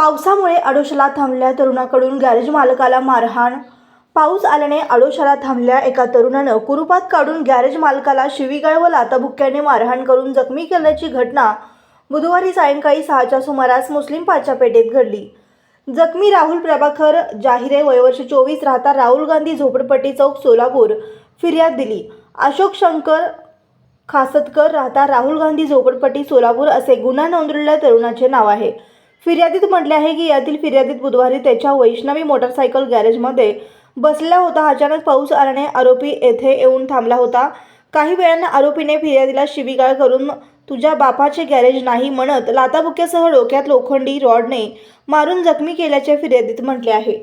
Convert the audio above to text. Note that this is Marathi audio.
पावसामुळे आडोशाला थांबल्या तरुणाकडून गॅरेज मालकाला मारहाण. पाऊस आल्याने आडोशाला थांबल्या एका तरुणानं कुरुपात काढून गॅरेज मालकाला शिवीगाळ व लाताबुक्क्याने मारहाण करून जखमी केल्याची घटना बुधवारी सायंकाळी सहाच्या सुमारास मुस्लिम पाच्यापेठेत घडली. जखमी राहुल प्रभाकर जाहिरे वयवर्ष चोवीस राहता राहुल गांधी झोपडपट्टी चौक सोलापूर फिर्याद दिली. अशोक शंकर खासतकर राहता राहुल गांधी झोपडपट्टी सोलापूर असे गुन्हा नोंदवलेल्या तरुणाचे नाव आहे. फिर्यादीत म्हटले आहे की यातील फिर्यादीत बुधवारी त्याच्या वैष्णवी मोटरसायकल गॅरेजमध्ये बसलेला होता. अचानक पाऊस आल्याने आरोपी येथे येऊन थांबला होता. काही वेळानं आरोपीने फिर्यादीला शिवीगाळ करून तुझ्या बापाचे गॅरेज नाही म्हणत लाताबुक्यासह डोक्यात लोखंडी रॉडने मारून जखमी केल्याचे फिर्यादीत म्हटले आहे.